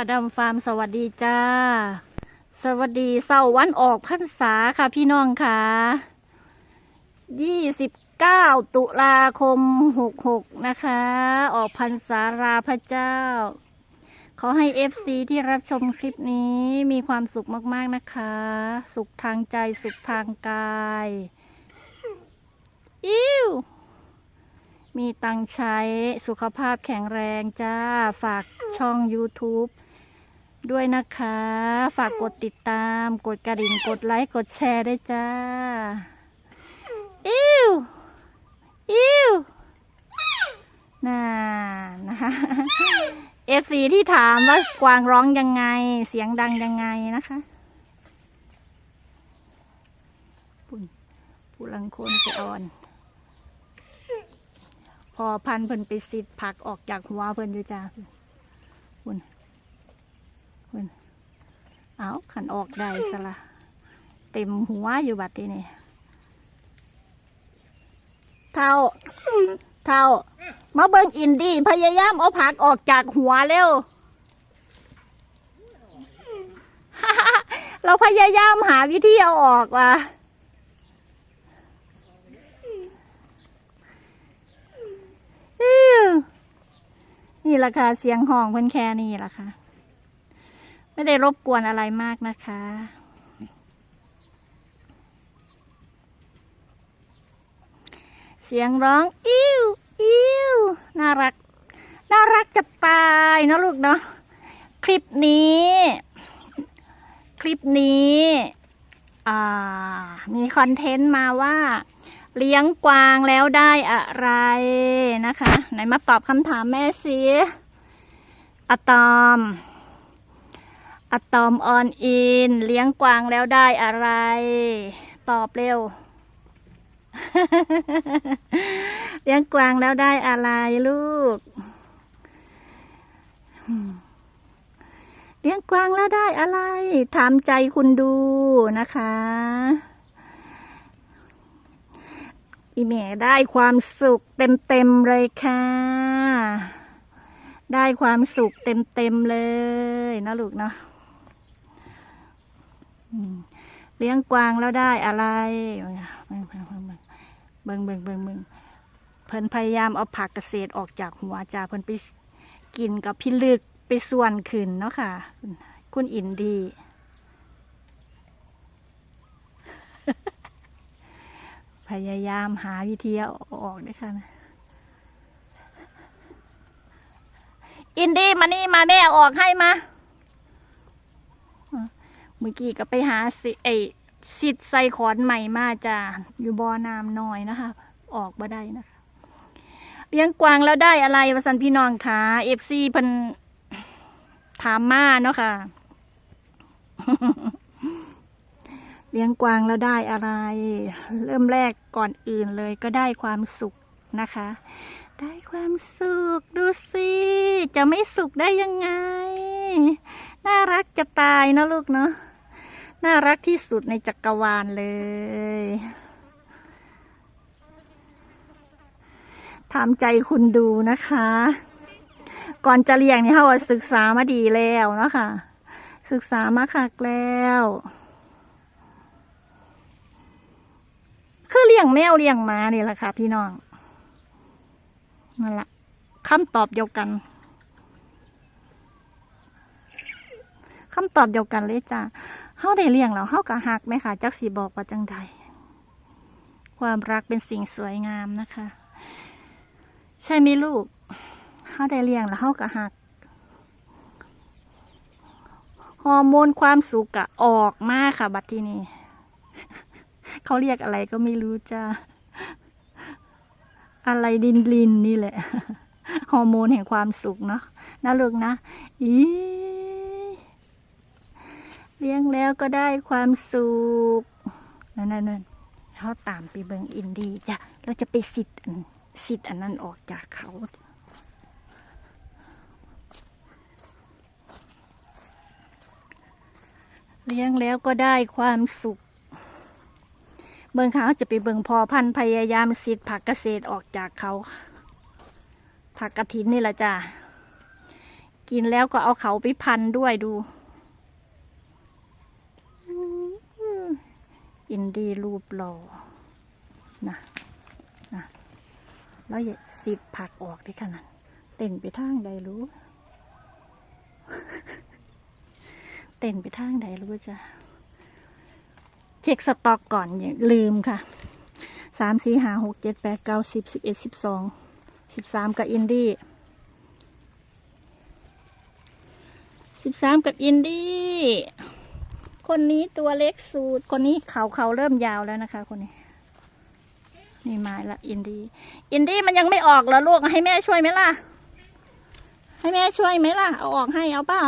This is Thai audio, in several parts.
อดัมฟาร์มสวัสดีจ้า สวัสดีเสาร์วันออกพรรษาค่ะพี่น้องค่ะยี่สิบเก้าตุลาคมหกหกนะคะ ออกพรรษาราพระเจ้า ขอให้เอฟซีที่รับชมคลิปนี้มีความสุขมากๆนะคะ สุขทางใจสุขทางกายอิ้วมีตังใช้สุขภาพแข็งแรงจ้า ฝากช่อง YouTube ด้วยนะคะ ฝากกดติดตาม กดกระดิ่ง กดไลค์ กดแชร์ด้วยจ้า อิ้ว อิ้วน่านะคะเอฟซีที่ถามว่ากวางร้องยังไง เสียงดังยังไงนะคะปุ่นผู้ลังคนไปอ่อน พอพันเพิ่นไปสิดผักออกจากหัวเพิ่นด้วยจ้า คุณเอาขันออกได้สละเต็มหัวอยู่บัดทีนี่เท่า เท่า มาเบิ่งอินดี้พยายามเอาผักออกจากหัวเร็วเราพยายามหาวิธีเอาออกว่ะนี่ราคาเสียงห้องเพิ่นแค่นี้ล่ะค่ะ ไม่ได้รบกวนอะไรมากนะคะ เสียงร้อง อิ้วอิ้วน่ารัก น่ารักจะตายนะลูกเนาะคลิปนี้ คลิปนี้มีคอนเทนต์มาว่า เลี้ยงกวางแล้วได้อะไรนะคะ ไหนมาตอบคำถามแม่สิอะตอม อะตอมออนอิน เลี้ยงกวางแล้วได้อะไร ตอบเร็ว เลี้ยงกวางแล้วได้อะไรลูก เลี้ยงกวางแล้วได้อะไรถามใจคุณดูนะคะอีเมได้ความสุขเต็มๆเลยค่ะ ได้ความสุขเต็มๆเลยนะลูกเนาะ เลี้ยงกวางแล้วได้อะไรเบิ่งเบิ่งเบิ่งเบิ่งเบิ่งเบิ่งเบิ่งเพิ่นพยายามเอาผักเกษตรออกจากหัวจ้าเพิ่นไปกินกับพี่ลึกไปส่วนขึ้นเนาะค่ะ คุณอินดี พยายามหาวิธีออกด้วยค่ะนะอินดี้มานี่มาแม่ออกให้มา เมื่อกี้ก็ไปหาสิไอสิดใส่ขอนใหม่มาจ้าอยู่บ่อน้ำน้อยนะคะ ออกมาได้นะคะเลี้ยงกวางแล้วได้อะไรวสันพี่น้องคะเอฟซีพิ่นถามมาเนาะค่ะ เลี้ยงกวางแล้วได้อะไร เริ่มแรกก่อนอื่นเลยก็ได้ความสุขนะคะ ได้ความสุขดูสิจะไม่สุขได้ยังไง น่ารักจะตายนะลูกเนาะ น่ารักที่สุดในจักรวาลเลย ถามใจคุณดูนะคะ ก่อนจะเลี้ยงนี่เขาศึกษามาดีแล้วเนาะค่ะ ศึกษามาคักแล้ว คือเลี้ยงแมวเลี้ยงหมานี่แหละค่ะ พี่น้องนั่นแหละคำตอบเดียวกันคำตอบเดียวกันเลยจ้า เฮาได้เลี้ยงแล้วเฮาก็หักไหมค่ะจักสีบอกว่าจังใดความรักเป็นสิ่งสวยงามนะคะ ใช่ไหมลูกเฮาได้เลี้ยงแล้วเฮาก็หักฮอร์โมนความสุขอะออกมาค่ะ บัดทีนี้เขาเรียกอะไรก็ไม่รู้จ้าอะไรดินลินนี่แหละ ฮอร์โมนแห่งความสุขเนาะนะลูกนะอี เลี้ยงแล้วก็ได้ความสุขนั่นนั่นเขาตามไปเบิงอินดีจ้ะเราจะไปสิทธิ์สิทธิ์อันนั้นออกจากเขาเลี้ยงแล้วก็ได้ความสุข เบิงเขาจะไปเบิงพอพันพยายามสิทธิ์ผักเกษตรออกจากเขา ผักกระถินนี่แหละจ้ะ กินแล้วก็เอาเขาไปพันด้วยดูอืม อินดีรูปหล่อนะนะแล้วอย่าสิบผักออกด้ขนาดเต้นไปทางใดรู้ เต้นไปทางใดรู้จ้ะเช็คสต็อกก่อนอย่าลืมค่ะสามสี่ห้าหกเจ็ดแปดเก้าสิบสิบเอ็ดสิบสองสิบสามกับอินดี้สิบสามกับอินดี้ คนนี้ตัวเล็กสุดคนนี้เขาเขาเริ่มยาวแล้วนะคะ คนนี้ นี่ม้ละอินดี้อินดี้มันยังไม่ออกเหรอลูกให้แม่ช่วยไหมล่ะ ให้แม่ช่วยไหมล่ะ เอาออกให้เอาเปล่า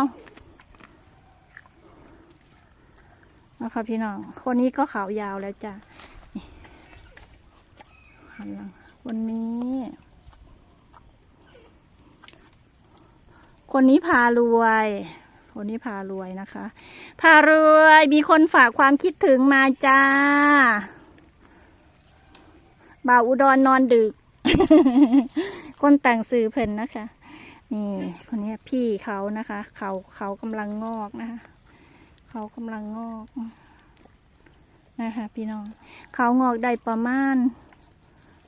นะคะพี่น้อง คนนี้ก็ขาวยาวแล้วจ้ะหันหลังวันนี้ คนนี้พารวย คนนี้พารวยนะคะ พารวยมีคนฝากความคิดถึงมาจ้า บ่าวอุดรนอนดึก คนแต่งสื่อเพิ่นนะคะ นี่คนนี้พี่เขานะคะ เขาเขากำลังงอกนะคะ เขากำลังงอกนะคะพี่น้อง เขางอกได้ประมาณ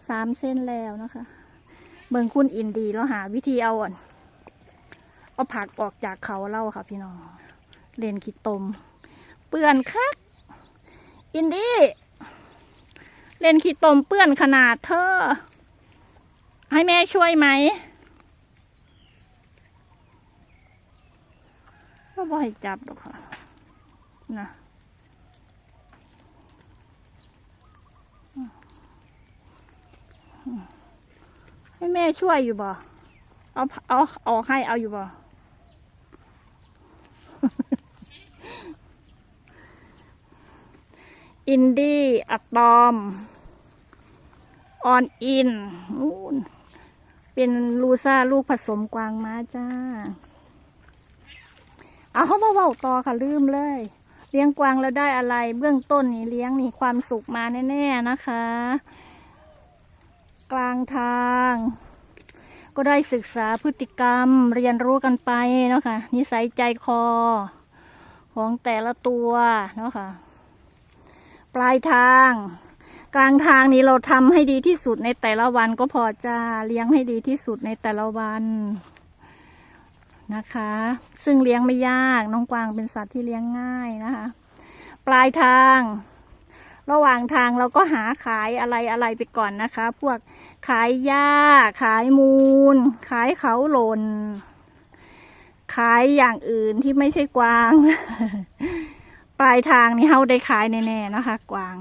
สามเส้นแล้วนะคะ เบิ่งคุณอินดีแล้วหาวิธีเอาอ่อน เอาผักออกจากเขาเล่าค่ะพี่น้องเล่นขี้ตม เปื่อนคัก อินดี้เล่นขี้ตมเปื่อนขนาดเธอ ให้แม่ช่วยไหมก็บ่ให้จับหรอกค่ะนะให้แม่ช่วยอยู่บ่ เอา เอา เอาให้ เอาอยู่บ่ อินดี้อะตอม ออนอินนู่นเป็นลูซ่าลูกผสมกวางม้าจ้า เอาเขามาเว้าต่อค่ะลืมเลย เลี้ยงกวางแล้วได้อะไร เบื้องต้นนี่เลี้ยงนี่ความสุขมาแน่ๆนะคะ กลางทาง ก็ได้ศึกษาพฤติกรรมเรียนรู้กันไปเนาะค่ะนิสัยใจคอ ของแต่ละตัวเนาะค่ะ ปลายทาง กลางทางนี้เราทำให้ดีที่สุดในแต่ละวันก็พอจะเลี้ยงให้ดีที่สุดในแต่ละวันนะคะ ซึ่งเลี้ยงไม่ยากน้องกวางเป็นสัตว์ที่เลี้ยงง่ายนะคะ ปลายทาง ระหว่างทางเราก็หาขายอะไรอะไรไปก่อนนะคะ พวกขายหญ้า ขายมูล ขายเขาหล่นขายอย่างอื่นที่ไม่ใช่กวาง ปลายทางนี่เฮาได้ขายแน่ๆนะคะ กวาง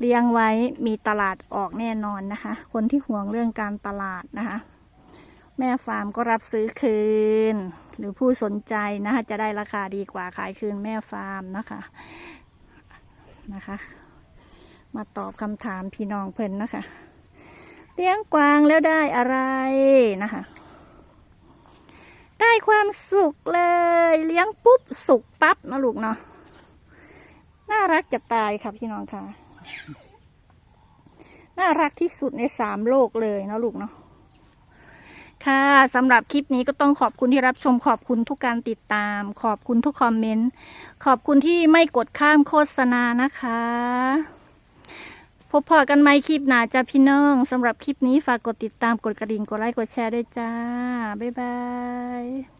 เลี้ยงไว้มีตลาดออกแน่นอนนะคะ คนที่ห่วงเรื่องการตลาดนะคะ แม่ฟาร์มก็รับซื้อคืน หรือผู้สนใจนะคะจะได้ราคาดีกว่าขายคืนแม่ฟาร์มนะคะนะคะ มาตอบคำถามพี่น้องเพิ่นนะคะ เลี้ยงกวางแล้วได้อะไรนะคะได้ความสุขเลย เลี้ยงปุ๊บสุขปั๊บนะลูกเนาะ น่ารักจะตายค่ะพี่น้องค่ะ น่ารักที่สุดในสามโลกเลยนะลูกเนาะค่ะสำหรับคลิปนี้ก็ต้องขอบคุณที่รับชมขอบคุณทุกการติดตาม ขอบคุณทุกคอมเมนต์ ขอบคุณที่ไม่กดข้ามโฆษณานะคะ พบพอกันไหมคลิปหนาจ้าพี่น้องสำหรับคลิปนี้ฝากกดติดตามกดกระดิ่งกดไลค์กดแชร์ด้วยจ้า บ๊ายบาย